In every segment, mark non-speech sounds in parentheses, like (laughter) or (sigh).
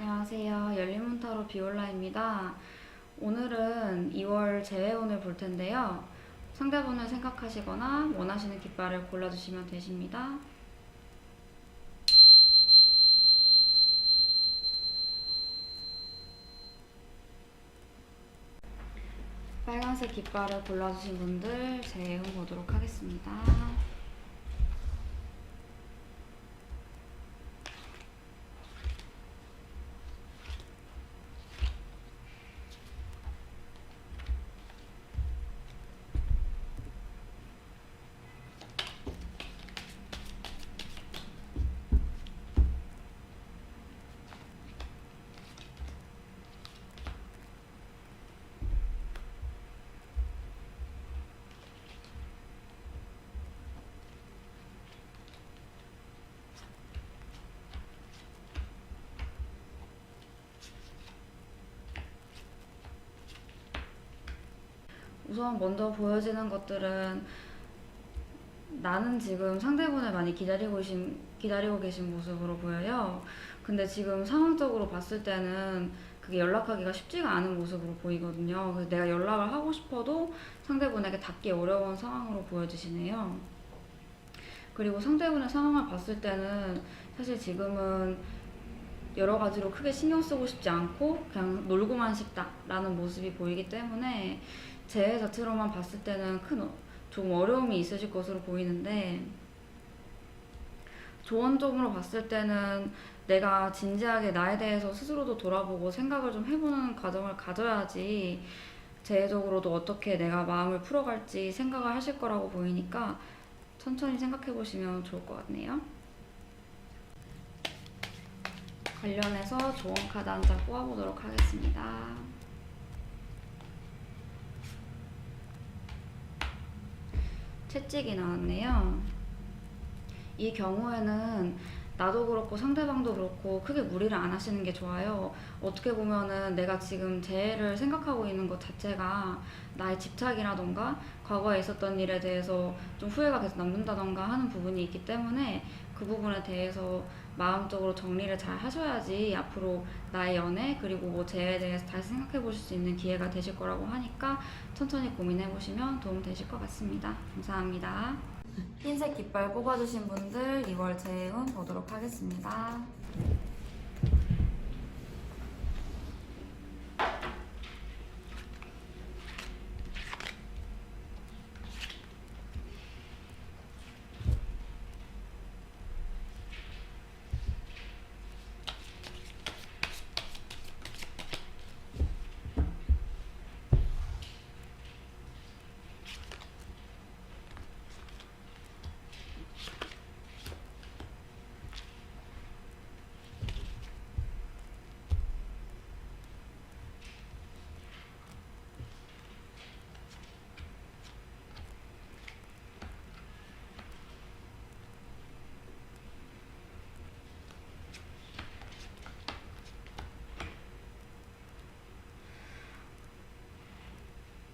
안녕하세요. 열린문타로 비올라입니다. 오늘은 2월 재회원을 볼 텐데요. 상대분을 생각하시거나 원하시는 깃발을 골라주시면 되십니다. 빨간색 깃발을 골라주신 분들 재회원 보도록 하겠습니다. 우선 먼저 보여지는 것들은 나는 지금 상대분을 많이 기다리고 계신, 기다리고 계신 모습으로 보여요. 근데 지금 상황적으로 봤을 때는 그게 연락하기가 쉽지가 않은 모습으로 보이거든요. 그래서 내가 연락을 하고 싶어도 상대분에게 닿기 어려운 상황으로 보여지시네요. 그리고 상대분의 상황을 봤을 때는 사실 지금은 여러 가지로 크게 신경 쓰고 싶지 않고 그냥 놀고만 싶다라는 모습이 보이기 때문에 재해 자체로만 봤을 때는 큰 어- 좀 어려움이 있으실 것으로 보이는데 조언적으로 봤을 때는 내가 진지하게 나에 대해서 스스로도 돌아보고 생각을 좀 해보는 과정을 가져야지 재해적으로도 어떻게 내가 마음을 풀어갈지 생각을 하실 거라고 보이니까 천천히 생각해 보시면 좋을 것 같네요. 관련해서 조언 카드 한 장 뽑아보도록 하겠습니다. 채찍이 나왔네요. 이 경우에는 나도 그렇고 상대방도 그렇고 크게 무리를 안 하시는 게 좋아요. 어떻게 보면은 내가 지금 재해를 생각하고 있는 것 자체가 나의 집착이라던가 과거에 있었던 일에 대해서 좀 후회가 계속 남는다던가 하는 부분이 있기 때문에 그 부분에 대해서 마음적으로 정리를 잘 하셔야지 앞으로 나의 연애 그리고 뭐 재해에 대해서 다시 생각해 보실 수 있는 기회가 되실 거라고 하니까 천천히 고민해 보시면 도움 되실 것 같습니다. 감사합니다. 흰색 깃발 뽑아주신 분들 2월 재운 보도록 하겠습니다.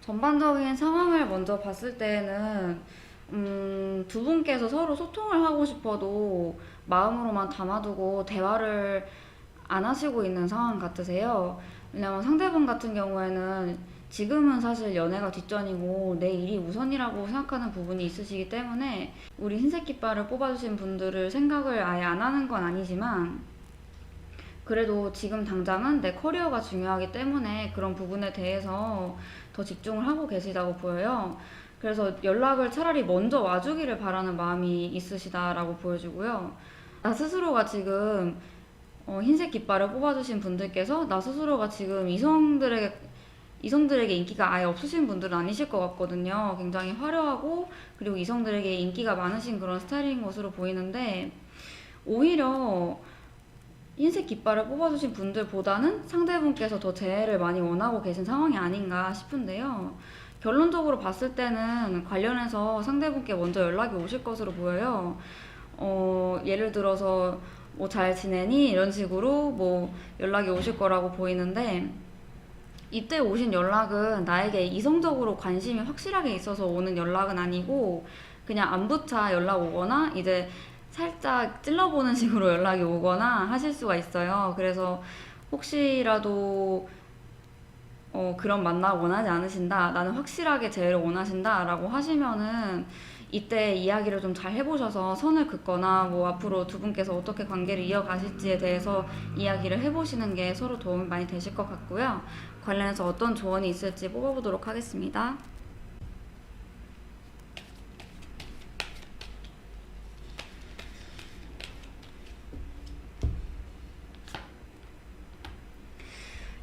전반적인 상황을 먼저 봤을 때는 음, 두 분께서 서로 소통을 하고 싶어도 마음으로만 담아두고 대화를 안 하시고 있는 상황 같으세요. 왜냐면 상대방 같은 경우에는 지금은 사실 연애가 뒷전이고 내 일이 우선이라고 생각하는 부분이 있으시기 때문에 우리 흰색 깃발을 뽑아주신 분들을 생각을 아예 안 하는 건 아니지만 그래도 지금 당장은 내 커리어가 중요하기 때문에 그런 부분에 대해서 더 집중을 하고 계시다고 보여요. 그래서 연락을 차라리 먼저 와주기를 바라는 마음이 있으시다라고 보여지고요. 나 스스로가 지금 어, 흰색 깃발을 뽑아주신 분들께서 나 스스로가 지금 이성들에게 이성들에게 인기가 아예 없으신 분들은 아니실 것 같거든요. 굉장히 화려하고 그리고 이성들에게 인기가 많으신 그런 스타일인 것으로 보이는데 오히려 흰색 깃발을 뽑아주신 분들보다는 상대분께서 더 재해를 많이 원하고 계신 상황이 아닌가 싶은데요. 결론적으로 봤을 때는 관련해서 상대분께 먼저 연락이 오실 것으로 보여요. 어, 예를 들어서 뭐 잘 지내니? 이런 식으로 뭐 연락이 오실 거라고 보이는데 이때 오신 연락은 나에게 이성적으로 관심이 확실하게 있어서 오는 연락은 아니고 그냥 안부차 연락 오거나 이제 살짝 찔러보는 식으로 (laughs) 연락이 오거나 하실 수가 있어요. 그래서 혹시라도 어, 그런 만남 원하지 않으신다. 나는 확실하게 재회를 원하신다. 라고 하시면은 이때 이야기를 좀 잘 해보셔서 선을 긋거나 뭐 앞으로 두 분께서 어떻게 관계를 이어가실지에 대해서 이야기를 해보시는 게 서로 도움이 많이 되실 것 같고요. 관련해서 어떤 조언이 있을지 뽑아보도록 하겠습니다.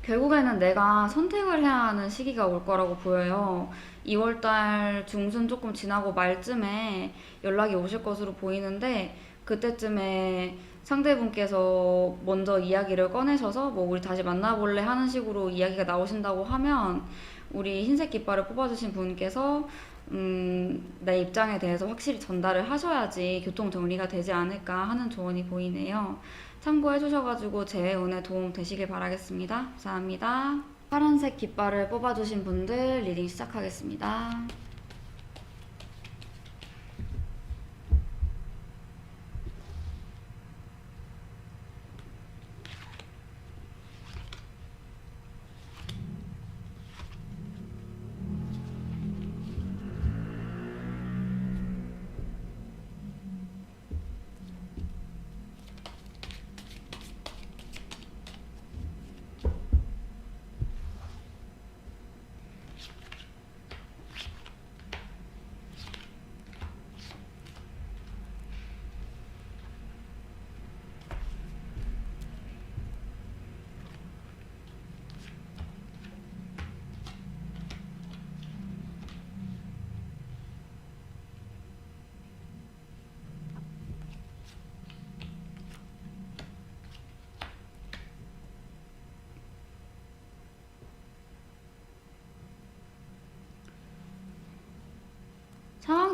결국에는 내가 선택을 해야 하는 시기가 올 거라고 보여요. 2월달 중순 조금 지나고 말쯤에 연락이 오실 것으로 보이는데 그때쯤에 상대분께서 먼저 이야기를 꺼내셔서 뭐 우리 다시 만나볼래 하는 식으로 이야기가 나오신다고 하면 우리 흰색 깃발을 뽑아주신 분께서 음, 내 입장에 대해서 확실히 전달을 하셔야지 교통 정리가 되지 않을까 하는 조언이 보이네요. 참고해 주셔가지고 제 운에 도움 되시길 바라겠습니다. 감사합니다. 파란색 깃발을 뽑아주신 분들 리딩 시작하겠습니다.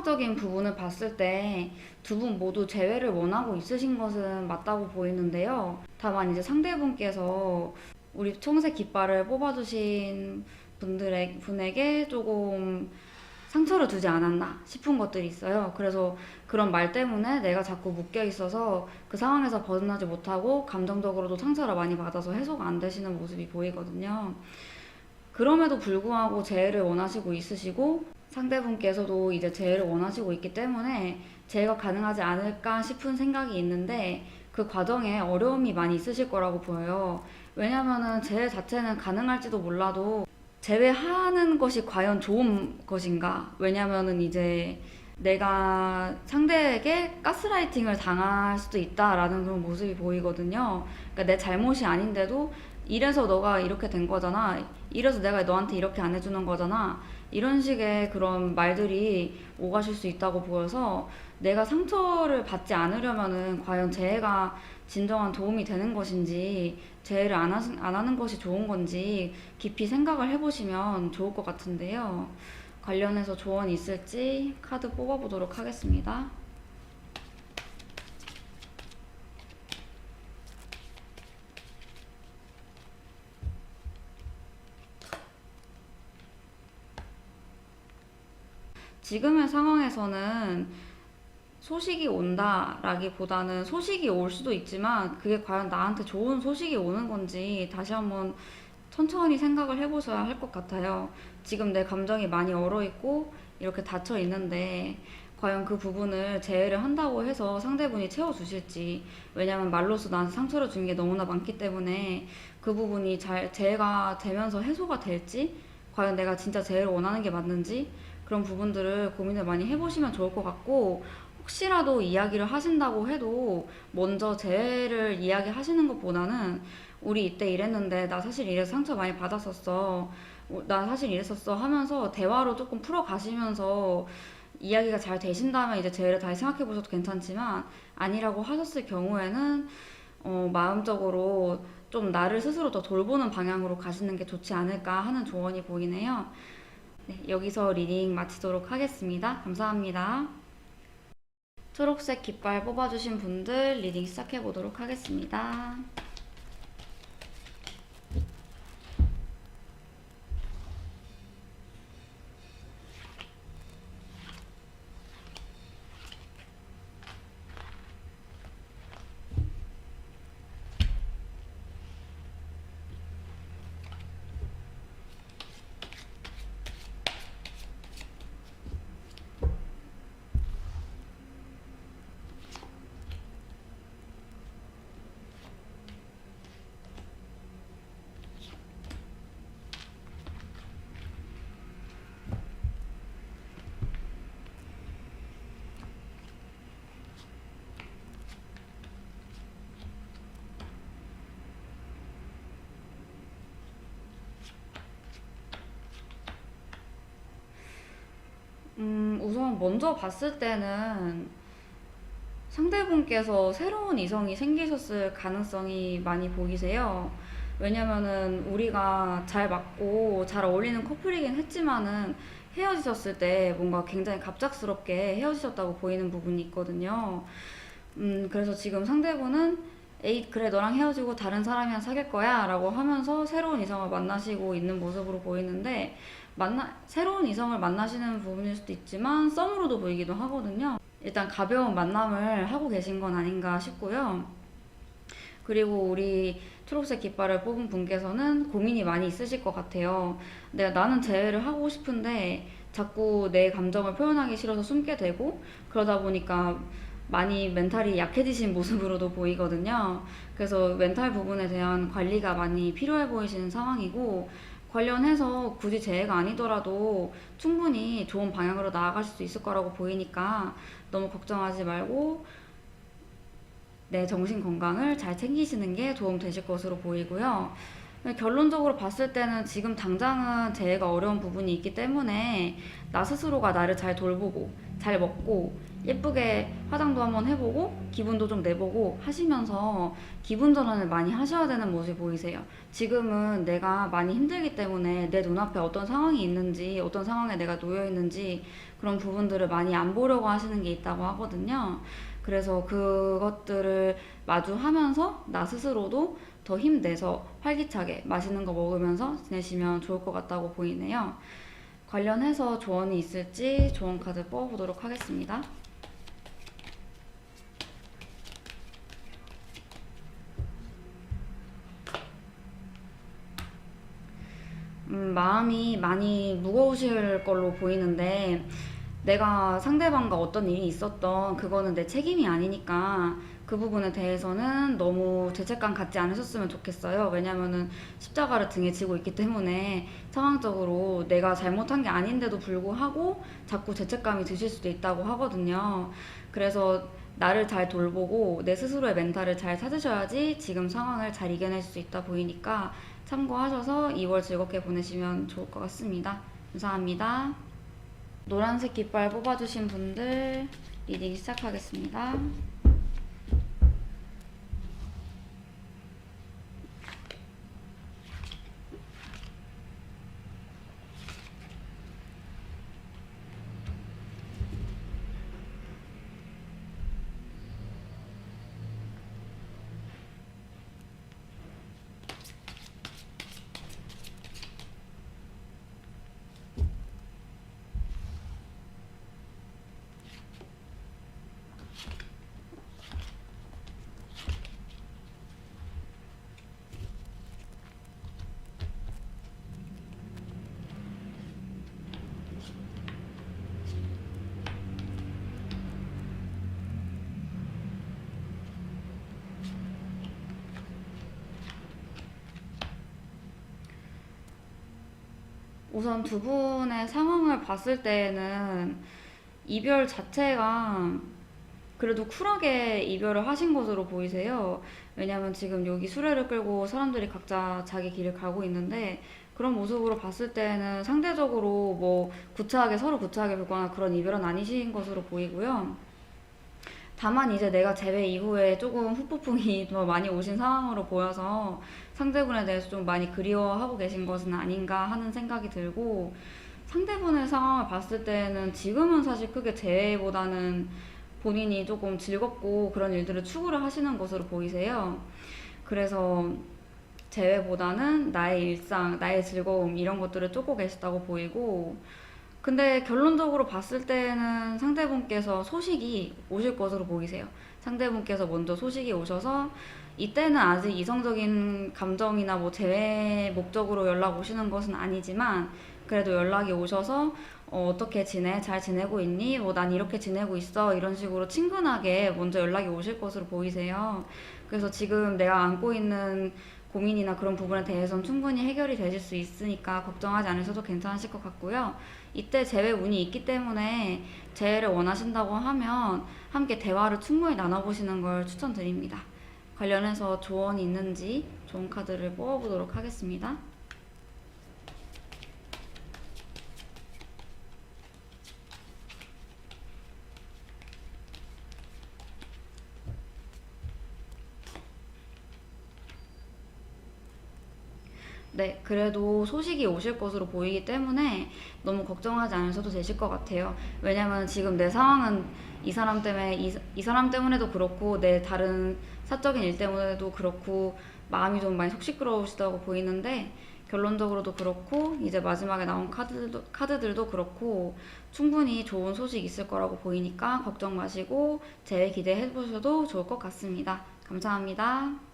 상황적인 부분을 봤을 때 두 분 모두 재회를 원하고 있으신 것은 맞다고 보이는데요. 다만 이제 상대분께서 우리 청색 깃발을 뽑아주신 분들의 분에게 조금 상처를 주지 않았나 싶은 것들이 있어요. 그래서 그런 말 때문에 내가 자꾸 묶여 있어서 그 상황에서 벗어나지 못하고 감정적으로도 상처를 많이 받아서 해소가 안 되시는 모습이 보이거든요. 그럼에도 불구하고 재회를 원하시고 있으시고 상대분께서도 이제 재회를 원하시고 있기 때문에 재회가 가능하지 않을까 싶은 생각이 있는데 그 과정에 어려움이 많이 있으실 거라고 보여요. 왜냐면은 재회 자체는 가능할지도 몰라도 재회하는 것이 과연 좋은 것인가? 왜냐면은 이제 내가 상대에게 가스라이팅을 당할 수도 있다라는 그런 모습이 보이거든요. 그러니까 내 잘못이 아닌데도 이래서 너가 이렇게 된 거잖아. 이래서 내가 너한테 이렇게 안 해주는 거잖아. 이런 식의 그런 말들이 오가실 수 있다고 보여서 내가 상처를 받지 않으려면은 과연 재해가 진정한 도움이 되는 것인지 재해를 안, 하시, 안 하는 것이 좋은 건지 깊이 생각을 해보시면 좋을 것 같은데요. 관련해서 조언이 있을지 카드 뽑아보도록 하겠습니다. 지금의 상황에서는 소식이 온다라기보다는 소식이 올 수도 있지만 그게 과연 나한테 좋은 소식이 오는 건지 다시 한번 천천히 생각을 해보셔야 할 것 같아요. 지금 내 감정이 많이 얼어 있고 이렇게 닫혀 있는데 과연 그 부분을 재해를 한다고 해서 상대분이 채워주실지 왜냐면 말로써 나한테 상처를 준 게 너무나 많기 때문에 그 부분이 잘 재해가 되면서 해소가 될지 과연 내가 진짜 재해를 원하는 게 맞는지 그런 부분들을 고민을 많이 해보시면 좋을 것 같고 혹시라도 이야기를 하신다고 해도 먼저 재해를 이야기하시는 것보다는 우리 이때 이랬는데 나 사실 이래서 상처 많이 받았었어. 어, 나 사실 이랬었어 하면서 대화로 조금 풀어가시면서 이야기가 잘 되신다면 이제 재해를 다시 생각해 보셔도 괜찮지만 아니라고 하셨을 경우에는 어, 마음적으로 좀 나를 스스로 더 돌보는 방향으로 가시는 게 좋지 않을까 하는 조언이 보이네요. 네, 여기서 리딩 마치도록 하겠습니다. 감사합니다. 초록색 깃발 뽑아주신 분들 리딩 시작해 보도록 하겠습니다. 먼저 봤을 때는 상대분께서 새로운 이성이 생기셨을 가능성이 많이 보이세요. 왜냐면은 우리가 잘 맞고 잘 어울리는 커플이긴 했지만은 헤어지셨을 때 뭔가 굉장히 갑작스럽게 헤어지셨다고 보이는 부분이 있거든요. 음, 그래서 지금 상대분은 에이, 그래, 너랑 헤어지고 다른 사람이랑 사귈 거야 라고 하면서 새로운 이성을 만나시고 있는 모습으로 보이는데, 만나, 새로운 이성을 만나시는 부분일 수도 있지만, 썸으로도 보이기도 하거든요. 일단 가벼운 만남을 하고 계신 건 아닌가 싶고요. 그리고 우리 초록색 깃발을 뽑은 분께서는 고민이 많이 있으실 것 같아요. 내가 나는 재회를 하고 싶은데 자꾸 내 감정을 표현하기 싫어서 숨게 되고 그러다 보니까 많이 멘탈이 약해지신 (laughs) 모습으로도 보이거든요. 그래서 멘탈 부분에 대한 관리가 많이 필요해 보이시는 상황이고 관련해서 굳이 재해가 아니더라도 충분히 좋은 방향으로 나아가실 수 있을 거라고 보이니까 너무 걱정하지 말고 내 정신 건강을 잘 챙기시는 게 도움 되실 것으로 보이고요. 결론적으로 봤을 때는 지금 당장은 재해가 어려운 부분이 있기 때문에 나 스스로가 나를 잘 돌보고 잘 먹고 예쁘게 화장도 한번 해보고 기분도 좀 내보고 하시면서 기분 전환을 많이 하셔야 되는 모습이 보이세요. 지금은 내가 많이 힘들기 때문에 내 눈앞에 어떤 상황이 있는지 어떤 상황에 내가 놓여 있는지 그런 부분들을 많이 안 보려고 하시는 게 있다고 하거든요. 그래서 그것들을 마주하면서 나 스스로도 더 힘내서 활기차게 맛있는 거 먹으면서 지내시면 좋을 것 같다고 보이네요. 관련해서 조언이 있을지 조언 카드 뽑아보도록 하겠습니다. 음, 마음이 많이 무거우실 걸로 보이는데 내가 상대방과 어떤 일이 있었던 그거는 내 책임이 아니니까 그 부분에 대해서는 너무 죄책감 갖지 않으셨으면 좋겠어요. 왜냐면은 십자가를 등에 지고 있기 때문에 상황적으로 내가 잘못한 게 아닌데도 불구하고 자꾸 죄책감이 드실 수도 있다고 하거든요. 그래서 나를 잘 돌보고 내 스스로의 멘탈을 잘 찾으셔야지 지금 상황을 잘 이겨낼 수 있다 보이니까 참고하셔서 2월 즐겁게 보내시면 좋을 것 같습니다. 감사합니다. 노란색 깃발 뽑아주신 분들 리딩 시작하겠습니다. 우선 두 분의 상황을 봤을 때에는 이별 자체가 그래도 쿨하게 이별을 하신 것으로 보이세요. 왜냐면 지금 여기 수레를 끌고 사람들이 각자 자기 길을 가고 있는데 그런 모습으로 봤을 때는 상대적으로 뭐 구차하게 서로 구차하게 굴거나 그런 이별은 아니신 것으로 보이고요. 다만 이제 내가 재회 이후에 조금 후폭풍이 더 많이 오신 상황으로 보여서 상대분에 대해서 좀 많이 그리워하고 계신 것은 아닌가 하는 생각이 들고 상대분의 상황을 봤을 때는 지금은 사실 크게 재회보다는 본인이 조금 즐겁고 그런 일들을 추구를 하시는 것으로 보이세요. 그래서 재회보다는 나의 일상, 나의 즐거움 이런 것들을 쫓고 계시다고 보이고 근데 결론적으로 봤을 때는 상대분께서 소식이 오실 것으로 보이세요. 상대분께서 먼저 소식이 오셔서 이때는 아직 이성적인 감정이나 뭐 재회 목적으로 연락 오시는 것은 아니지만 그래도 연락이 오셔서 어, 어떻게 지내? 잘 지내고 있니? 뭐 난 이렇게 지내고 있어. 이런 식으로 친근하게 먼저 연락이 오실 것으로 보이세요. 그래서 지금 내가 안고 있는 고민이나 그런 부분에 대해서는 충분히 해결이 되실 수 있으니까 걱정하지 않으셔도 괜찮으실 것 같고요. 이때 재회 운이 있기 때문에 재회를 원하신다고 하면 함께 대화를 충분히 나눠보시는 걸 추천드립니다. 관련해서 조언이 있는지 좋은 카드를 뽑아보도록 하겠습니다. 네, 그래도 소식이 오실 것으로 보이기 때문에 너무 걱정하지 않으셔도 되실 것 같아요. 왜냐면 지금 내 상황은 이 사람 때문에, 이, 이 사람 때문에도 그렇고, 내 다른 사적인 일 때문에도 그렇고, 마음이 좀 많이 속 시끄러우시다고 보이는데, 결론적으로도 그렇고, 이제 마지막에 나온 카드들도, 카드들도 그렇고, 충분히 좋은 소식 있을 거라고 보이니까 걱정 마시고, 재회 기대해 보셔도 좋을 것 같습니다. 감사합니다.